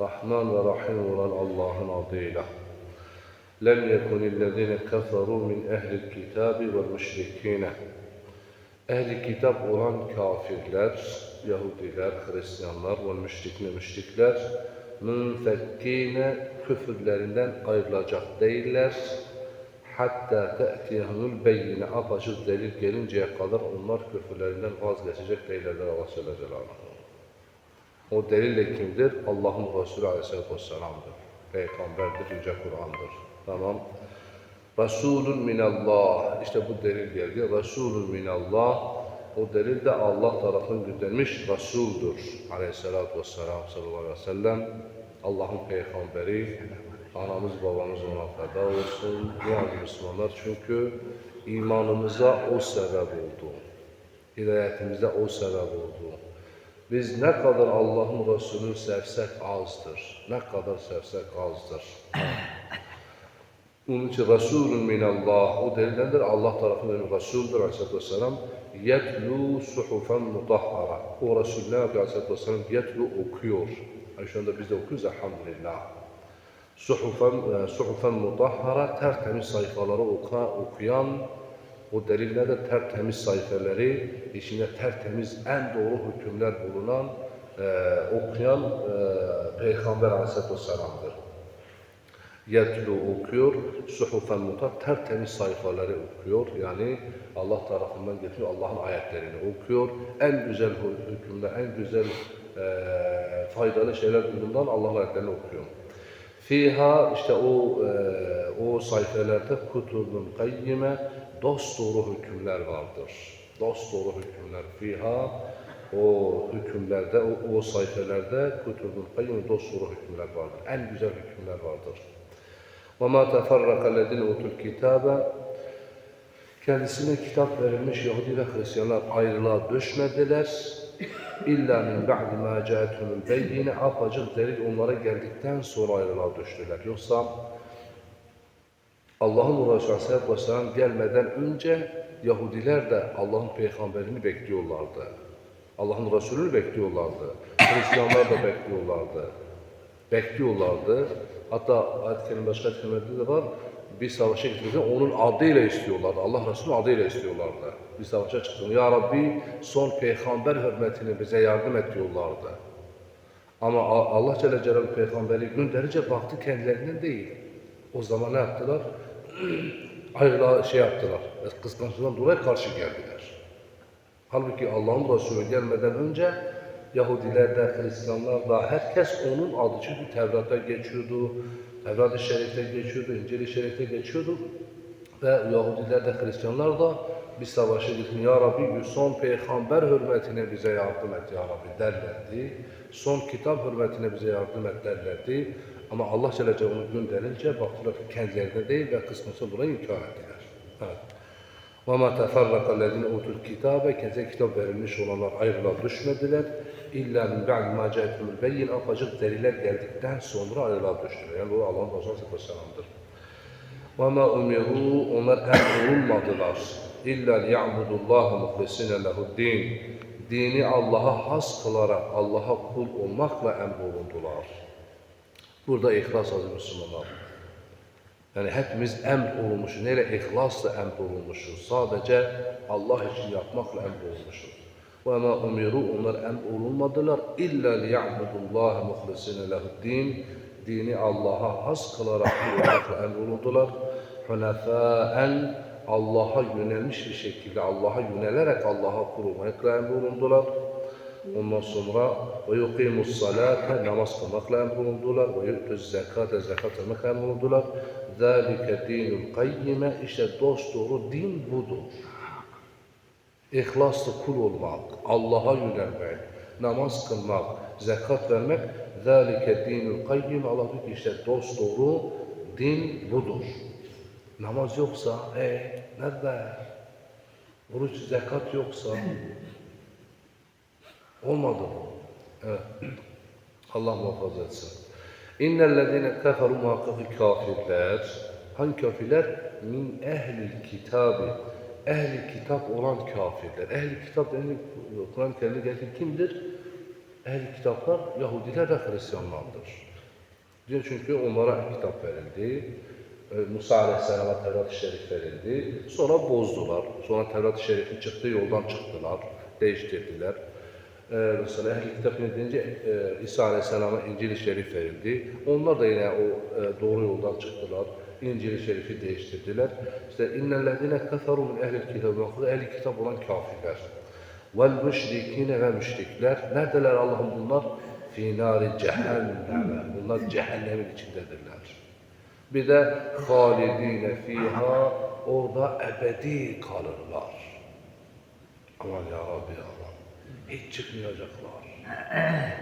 Rahman ve Rahim olan Allah'ın adıyla. Lem yekunillezine keferu min ehlil kitabi ve müşrikine. Ehli kitap olan kafirler, Yahudiler, Hristiyanlar ve müşrikine müşrikler münfekkine küfürlerinden ayrılacak değiller. Hatta te'tiyehumul beyyine apaçık delil gelinceye kadar onlar küfürlerinden vazgeçecek değillerdir Allah Celle Celaluhu. O delil de kimdir? Allah'ın Resulü Aleyhisselatü Vesselam'dır. Peygamberdir, Yüce Kur'an'dır. Tamam. Resulün minallah. İşte bu delil geldi. Resulün minallah. O delil de Allah tarafından gönderilmiş Resul'dur. Aleyhisselatü Vesselam sallallahu aleyhi ve sellem. Allah'ın peygamberi. Anamız babamız ona feda olsun. Dualı Müslümanlar çünkü imanımıza o sebep oldu. Hidayetimize o sebep oldu. Biz ne kadar Allah'ın Resulü sevsek azdır. Ne kadar sevsek azdır. Onun için Resulün minallah, o delildendir Allah tarafından Resul'dur Aleyhisselatü Vesselam. Yetlu suhufen mutahhara. O Resul ne yapıyor Aleyhisselatü Vesselam? Yetlu okuyor. Yani şu anda biz de okuyoruz elhamdülillah. Suhufen, e, suhufen mutahhara, tertemiz sayfaları oka, okuyan, o delil nedir? Tertemiz sayfaları, içinde tertemiz en doğru hükümler bulunan, e, okuyan e, Peygamber Aleyhisselatü Vesselam'dır. Yetlu okuyor, suhufen mutar, tertemiz sayfaları okuyor. Yani Allah tarafından getiriyor, Allah'ın ayetlerini okuyor. En güzel hükümler, en güzel e, faydalı şeyler bulunan Allah'ın ayetlerini okuyor. Fiha işte o e, o sayfelerde kutubun kayyime dost doğru hükümler vardır. Dost doğru hükümler fiha o hükümlerde, o, o sayfelerde kutubun kayyime dost doğru hükümler vardır. En güzel hükümler vardır. Ve ma teferraka lezine utul kitabe Kendisine kitap verilmiş Yahudi ve Hristiyanlar ayrılığa düşmediler İlla min ba'di ma ca'atuhumul beyyine apacık delil onlara geldikten sonra ayrılığa düştüler. Yoksa Allah'ın Resulü Aleyhisselatü gelmeden önce Yahudiler de Allah'ın peygamberini bekliyorlardı. Allah'ın Resulü'nü bekliyorlardı. Hristiyanlar da bekliyorlardı. Bekliyorlardı. Hatta ayet kelime başka kelimelerde de var. Bir savaşa gittiğinde onun adıyla istiyorlardı. Allah Resulü adıyla istiyorlardı. Bir savaşa çıktığında Ya Rabbi son peygamber hürmetine bize yardım et diyorlardı. Ama Allah Celle Celaluhu peygamberi gönderince baktı kendilerinden değil. O zaman ne yaptılar? Ayrılığa şey yaptılar. Kıskançlığından dolayı karşı geldiler. Halbuki Allah'ın Resulü gelmeden önce Yahudiler de, Hristiyanlar da herkes onun adı. Çünkü Tevrat'ta geçiyordu, Tevrat-ı Şerif'te geçiyordu, İncil-i Şerif'te geçiyordu. Ve Yahudiler de, Hristiyanlar da bir savaşa gittin. Ya Rabbi son peygamber hürmetine bize yardım et Ya Rabbi derlerdi. Son kitap hürmetine bize yardım et derlerdi. Ama Allah Celle Celaluhu gönderince baktılar ki kendilerine değil ve kısmetse dolayı inkar ettiler. Evet. وَمَا تَفَرَّقَ الَّذِينَ اُوتُوا الْكِتَابَ Kendisine kitap verilmiş olanlar ayrılığa düşmediler. İlla min ba'd ma ca'etumul beyyin apacık deliller geldikten sonra ayrılığa düştüler. Yani bu Allah'ın Resulü Aleyhisselam'dır. وَمَا اُمِرُوا Onlar emrolunmadılar. İlla liya'budullaha muhlisine lehuddin. Dini Allah'a has kılarak Allah'a kul olmakla emrolundular. Burada ihlas aziz Müslümanlar. Yani hepimiz emr olmuşuz. Neyle? İhlasla emr olmuşuz. Sadece Allah için yapmakla emr olmuşuz. Ve ma umiru onlar emr olunmadılar. İlla liya'budullahi muhlisine lehuddin. Dini Allah'a has kılarak olmakla emrolundular. Hünefâen Allah'a yönelmiş bir şekilde, Allah'a yönelerek Allah'a kurulmakla emrolundular. Ondan sonra ve yuqimus salate namaz kılmakla emrolundular ve yu'tuz zekate zekat vermekle emrolundular. Zalike dinul kayyime işte dost doğru din budur. İhlaslı kul olmak, Allah'a yönelmek, namaz kılmak, zekat vermek zalike dinul kayyime Allah diyor ki işte dost doğru din budur. Namaz yoksa e nerede? Oruç zekat yoksa Olmadı. Evet. Allah muhafaza etsin. İnnellezine keferu muhakkakı kafirler. Hangi kafirler? Min ehli kitabı. Ehli kitap olan kafirler. Ehli kitap ehli Kur'an kendi geldi kimdir? Ehli kitaplar Yahudiler ve Hristiyanlardır. Diyor çünkü onlara kitap verildi. Ee, Musa Aleyhisselam'a Tevrat-ı Şerif verildi. Sonra bozdular. Sonra Tevrat-ı Şerif'in çıktığı yoldan çıktılar. Değiştirdiler. Ee, mesela Ehl-i Kitap ne deyince e, İsa Aleyhisselam'a İncil-i Şerif verildi. Onlar da yine o e, doğru yoldan çıktılar. İncil-i Şerif'i değiştirdiler. İşte innellezine keferu min ehlil kitabı. Ehli kitap olan kafirler. Vel müşrikine ve müşrikler. Neredeler Allah'ım bunlar? Fî nâri cehenneme. Bunlar cehennemin içindedirler. Bir de halidine fiha orada ebedi kalırlar. Aman ya Rabbi aman. Hiç çıkmayacaklar.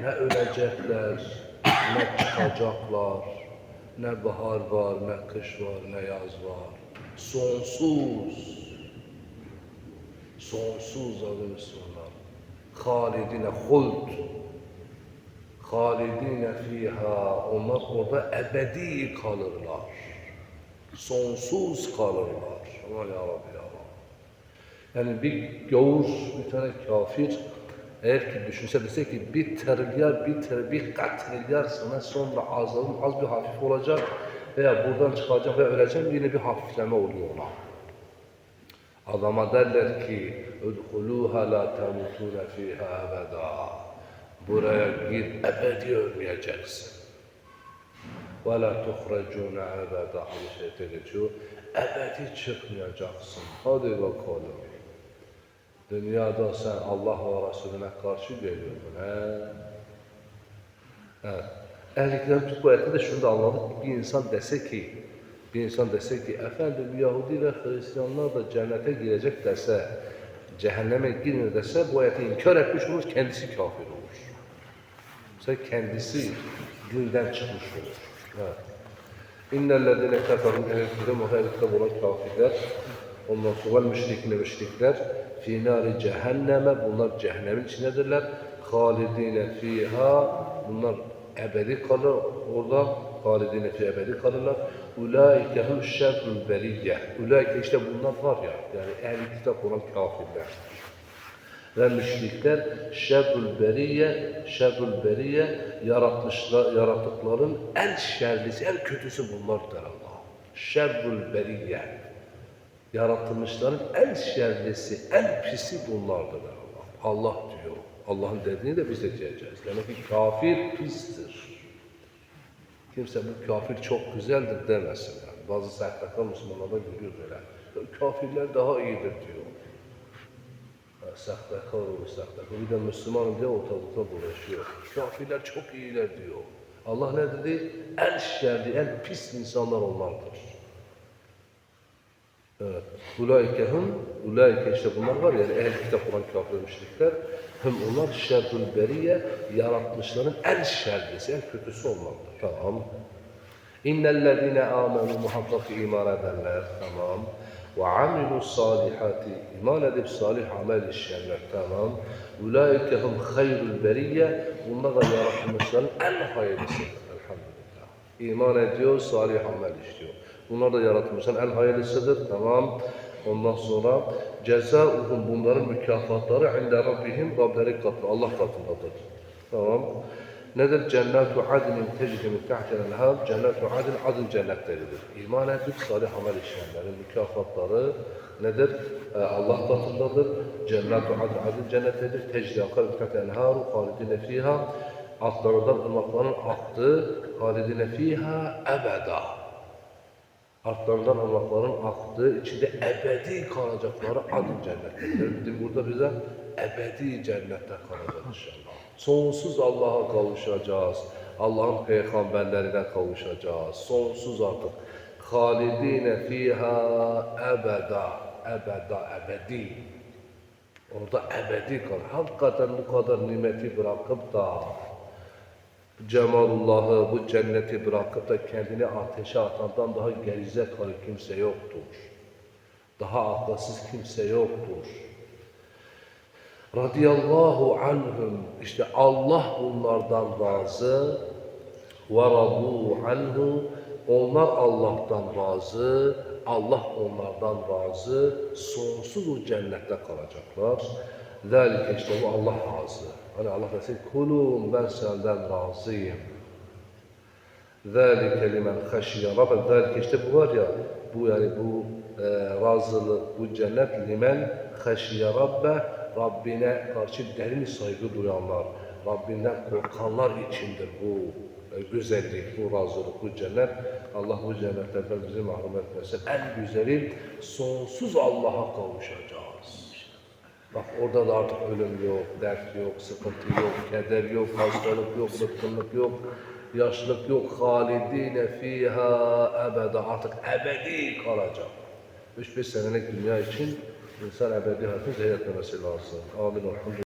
Ne ölecekler, ne çıkacaklar. Ne bahar var, ne kış var, ne yaz var. Sonsuz. Sonsuz adı Müslümanlar. Halidine huld. Halidine fiha. Onlar orada ebedi kalırlar. Sonsuz kalırlar. Aman ya Rabbi ya Rabbi. Yani bir gavur, bir tane kafir eğer ki düşünse dese ki bir trilyar, bir, tri, bir katrilyar sana sonra azalım az bir hafif olacak veya buradan çıkacak ve öleceğim yine bir hafifleme oluyor ona. Adama derler ki اُدْخُلُوهَا لَا تَمُتُونَ ف۪يهَا اَبَدًا Buraya gir, ebedi ölmeyeceksin. وَلَا تُخْرَجُونَ اَبَدًا Hadis-i şerifte geçiyor. Ebedi çıkmayacaksın. Hadi bakalım. Dünyada sen Allah ve Resulüne karşı geliyordun. He? Evet. Ehliklerin bu ayette de şunu da anladık. Bir insan dese ki, bir insan dese ki, efendim Yahudi ve Hristiyanlar da cennete girecek dese, cehenneme girmiyor dese, bu ayeti inkar etmiş olur, kendisi kafir olur. Mesela kendisi dinden çıkmış olur. Evet. İnnellezine ehlekide muhalifte olan kafirler, ondan sonra müşrikine müşrikler, fi nari cehenneme, bunlar cehennemin içindedirler. Halidine fiha, bunlar ebedi kalır orada. Halidine fi ebedi kalırlar. Ulaike hum şerrül beriyye. Ulaike işte bunlar var ya, yani ehli kitap olan kafirler ve müşrikler şerrül beriye, şerrül beriye yaratmışlar, yaratıkların en şerlisi, en kötüsü bunlardır Allah. Şerrül beriye. Yaratılmışların en şerlisi, en pisi bunlardır Allah. Allah diyor. Allah'ın dediğini de biz de diyeceğiz. Demek ki kafir pistir. Kimse bu kafir çok güzeldir demesin. Yani. Bazı sahtekar Müslümanlarda görüyor böyle. Kafirler daha iyidir diyor. Sahtekar olur, sahtekar. Bir de Müslümanım diye ortalıkta dolaşıyor. Kafirler çok iyiler diyor. Allah ne dedi? En şerli, en pis insanlar onlardır. Evet. Ulaike hum, ulaike işte bunlar var ya, yani ehl kitap olan kafir müşrikler. Hım onlar şerrül beriye, yaratmışların en şerlisi, en kötüsü olmalıdır. Tamam. İnnellezine amenu muhakkak iman edenler. Tamam. Ve amilu salihati, iman edip salih amel işleyenler. Tamam. Ulaike hum hayrul beriye, bunlar da yaratmışların en hayırlısıdır. Elhamdülillah. İman ediyor, salih amel işliyor. Bunlar da yaratmışların en hayırlısıdır. Tamam. Ondan sonra cezauhum bunların mükafatları inde rabbihim Rableri katında, Allah katındadır. Tamam. Nedir? Cennetu adnin tecri min tahtiha enhar. Cennetu adn adın cennetleridir. İman edip salih amel işleyenlerin mükafatları nedir? Ee, Allah katındadır. Cennetu adn adın cennetleridir. Tecri akar min tahtiha enhar. Halidine fiha. Altlarından ırmakların aktığı halidine fiha ebeda. Altlarından ırmakların aktığı, içinde ebedi kalacakları adın cennetler. Bizim burada bize ebedi cennette kalacağız inşallah. Sonsuz Allah'a kavuşacağız. Allah'ın peygamberlerine kavuşacağız. Sonsuz artık. Halidine fiha ebeda. Ebeda, ebedi. Orada ebedi kal. Hakikaten bu kadar nimeti bırakıp da Cemalullah'ı, bu cenneti bırakıp da kendini ateşe atandan daha gerizekalı kimse yoktur. Daha akılsız kimse yoktur. Radiyallahu anhum. İşte Allah bunlardan razı. Ve radu anhu. Onlar Allah'tan razı. Allah onlardan razı. Sonsuz o cennette kalacaklar. Zalike işte bu Allah razı. Hani Allah desin kulum ben senden razıyım. ذَٰلِكَ لِمَنْ خَشِيَ رَبَّ ذَٰلِكَ işte bu var ya, bu yani bu e, razılık, bu cennet limen خَشِيَ Rabbe Rabbine karşı derin saygı duyanlar, Rabbinden korkanlar içindir bu e, güzellik, bu razılık, bu cennet. Allah bu cennetlerden bizi mahrum etmesin. En güzeli sonsuz Allah'a kavuşacağız. Bak orada da artık ölüm yok, dert yok, sıkıntı yok, keder yok, hastalık yok, bıkkınlık yok, yaşlılık yok. Halidine fiha ebede artık ebedi kalacak. 3-5 senelik dünya için insan ebedi zehir etmemesi lazım. Amin.